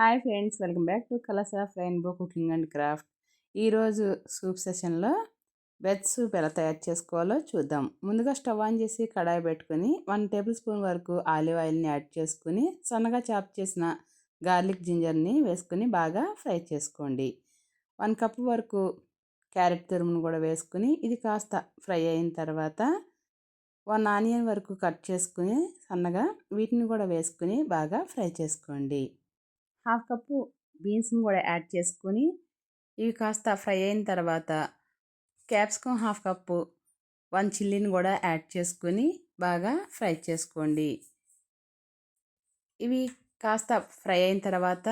Hi friends welcome back to colours of rainbow cooking and craft. ఈరోజు soup సెషన్లో veg soup ఎలా తయారు చేసుకోవాలో చూద్దాం. ముందుగా స్టవ్ ఆన్ చేసి కడాయి పెట్టుకొని వన్ టేబుల్ స్పూన్ వరకు ఆలివ్ ఆయిల్ని యాడ్ చేసుకుని సన్నగా చాప్ చేసిన గార్లిక్ జింజర్ని వేసుకుని బాగా ఫ్రై చేసుకోండి. వన్ కప్ వరకు క్యారెట్ తురుమును కూడా వేసుకుని ఇది కాస్త ఫ్రై అయిన తర్వాత వన్ ఆనియన్ వరకు కట్ చేసుకుని సన్నగా వీటిని కూడా వేసుకుని బాగా ఫ్రై చేసుకోండి. హాఫ్ కప్పు బీన్స్ని కూడా యాడ్ చేసుకొని ఇవి కాస్త ఫ్రై అయిన తర్వాత క్యాప్సికమ్ హాఫ్ కప్పు వన్ చిల్లీని కూడా యాడ్ చేసుకొని బాగా ఫ్రై చేసుకోండి. ఇవి కాస్త ఫ్రై అయిన తర్వాత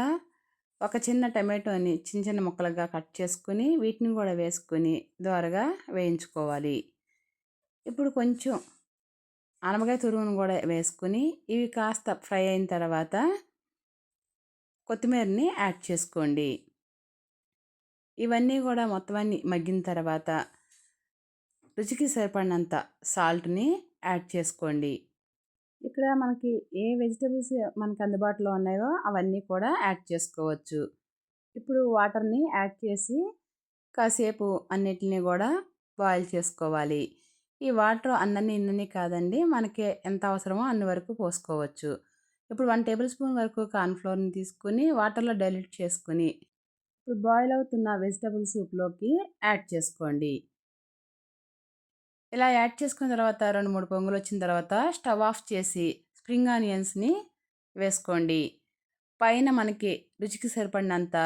ఒక చిన్న టమాటోని చిన్న చిన్న ముక్కలుగా కట్ చేసుకొని వీటిని కూడా వేసుకొని దోరగా వేయించుకోవాలి. ఇప్పుడు కొంచెం అనమకాయ తురుమును కూడా వేసుకొని ఇవి కాస్త ఫ్రై అయిన తర్వాత కొత్తిమీరని యాడ్ చేసుకోండి. ఇవన్నీ కూడా మొత్తం అన్ని మగ్గిన తర్వాత రుచికి సరిపడినంత సాల్ట్ని యాడ్ చేసుకోండి. ఇక్కడ మనకి ఏ వెజిటబుల్స్ మనకు అందుబాటులో ఉన్నాయో అవన్నీ కూడా యాడ్ చేసుకోవచ్చు. ఇప్పుడు వాటర్ని యాడ్ చేసి కాసేపు అన్నిటిని కూడా బాయిల్ చేసుకోవాలి. ఈ వాటర్ అన్నన్ని ఇన్నని కాదండి మనకి ఎంత అవసరమో అన్ని వరకు పోసుకోవచ్చు. ఇప్పుడు వన్ టేబుల్ స్పూన్ వరకు కార్న్ఫ్లోర్ని తీసుకుని వాటర్లో డైల్యూట్ చేసుకుని ఇప్పుడు బాయిల్ అవుతున్న వెజిటబుల్ సూప్లోకి యాడ్ చేసుకోండి. ఇలా యాడ్ చేసుకున్న తర్వాత రెండు మూడు పొంగులు వచ్చిన తర్వాత స్టవ్ ఆఫ్ చేసి స్ప్రింగ్ ఆనియన్స్ని వేసుకోండి. పైన మనకి రుచికి సరిపడినంత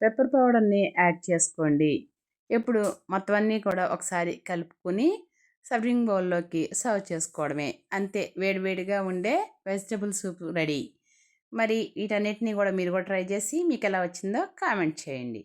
పెప్పర్ పౌడర్ని యాడ్ చేసుకోండి. ఇప్పుడు మొత్తం అన్నీ కూడా ఒకసారి కలుపుకొని సర్వింగ్ బౌల్లోకి సర్వ్ చేసుకోవడమే. అంతే వేడివేడిగా ఉండే వెజిటబుల్ సూప్ రెడీ. మరి వీటన్నిటిని కూడా మీరు కూడా ట్రై చేసి మీకు ఎలా వచ్చిందో కామెంట్ చేయండి.